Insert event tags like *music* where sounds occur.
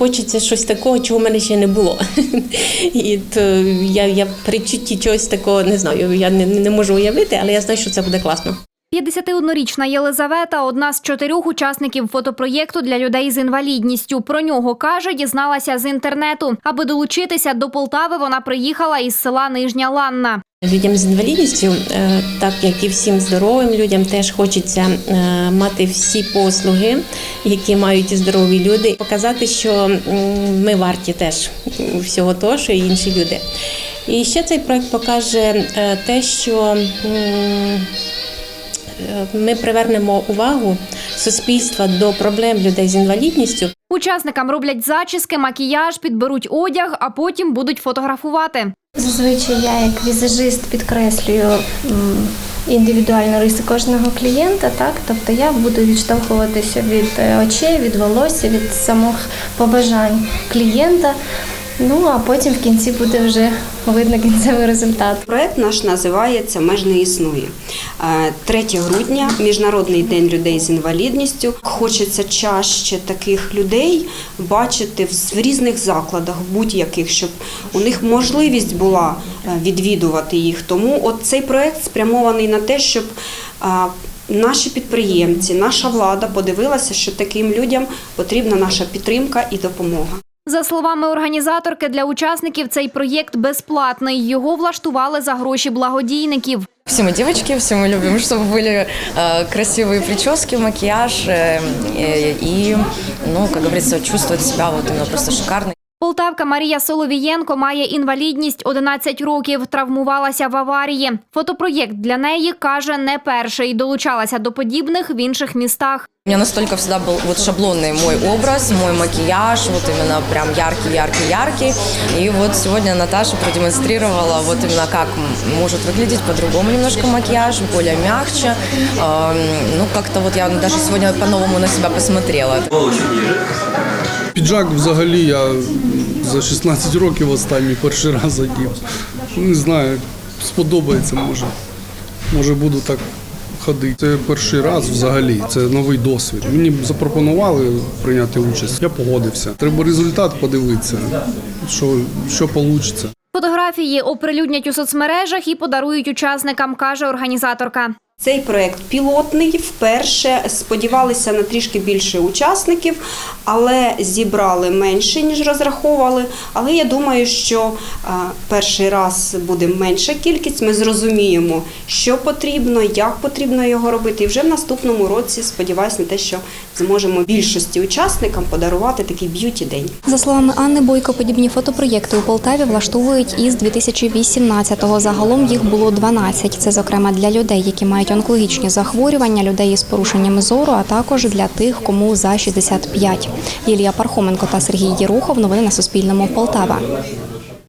Хочеться щось такого, чого в мене ще не було. *laughs* І то я, я в предчутті чогось такого не знаю. Я не, не можу уявити, але я знаю, що це буде класно. 51-річна Єлизавета одна з чотирьох учасників фотопроєкту для людей з інвалідністю. Про нього каже, дізналася з інтернету. Аби долучитися до Полтави, вона приїхала із села Нижня Ланна. Людям з інвалідністю, е, так як і всім здоровим людям, теж хочеться е, мати всі послуги, які мають здорові люди, показати, що ми варті теж всього того, що і інші люди. І ще цей проект покаже е, те, що ми привернемо увагу суспільства до проблем людей з інвалідністю. Учасникам роблять зачіски, макіяж, підберуть одяг, а потім будуть фотографувати. Зазвичай я як візажист підкреслюю м, індивідуальні риси кожного клієнта, так тобто я буду відштовхуватися від е, очей, від волосся, від самих побажань клієнта. Ну а потім в кінці буде вже видно кінцевий результат. Проект наш називається Меж не існує. Е, 3 грудня, Міжнародний день людей з інвалідністю. Хочеться чаще таких людей бачити в в різних закладах, будь-яких, щоб у них можливість була е, відвідувати їх. Тому от цей проект спрямований на те, щоб е, наші підприємці, наша влада подивилася, що таким людям потрібна наша підтримка і допомога. За словами організаторки, для учасників цей проєкт безплатний. Його влаштували за гроші благодійників. Все мы девочки, все мы любим, чтобы были э, красивые прически, макияж э, э, и, ну, как говорится, чувствовать себя вот именно просто шикарно. Полтавка Марія Соловієнко має інвалідність 11 років, травмувалася в аварії. Фотопроєкт для неї каже не перший. Долучалася до подібних в інших містах. У меня настолько всегда был вот шаблонный мой образ, мой макияж, вот именно прям яркий, яркий, яркий. И вот сегодня Наташа продемонстрировала вот именно как м- может выглядеть по-другому немножко макияж, более мягче. Эм, Ну, как-то вот я даже сегодня по-новому на себя посмотрела. Піджак взагалі я за 16 років останній перший раз одів. Не знаю, сподобається може. Може буду так ходити. Це перший раз взагалі, це новий досвід. Мені запропонували прийняти участь. Я погодився. Треба результат подивитися, що, що вийде. Фотографії оприлюднять у соцмережах і подарують учасникам, каже організаторка. Цей проект пілотний. Вперше сподівалися на трішки більше учасників, але зібрали менше ніж розраховували. Але я думаю, що перший раз буде менша кількість. Ми зрозуміємо, що потрібно, як потрібно його робити. І вже в наступному році сподіваюся на те, що зможемо більшості учасникам подарувати такий б'юті день. За словами Анни Бойко, подібні фотопроєкти у Полтаві влаштовують із 2018-го. Загалом їх було 12. Це, зокрема, для людей, які мають онкологічні захворювання, людей із порушеннями зору, а також для тих, кому за 65. Лілія Пархоменко та Сергій Єрухов. Новини на Суспільному. Полтава.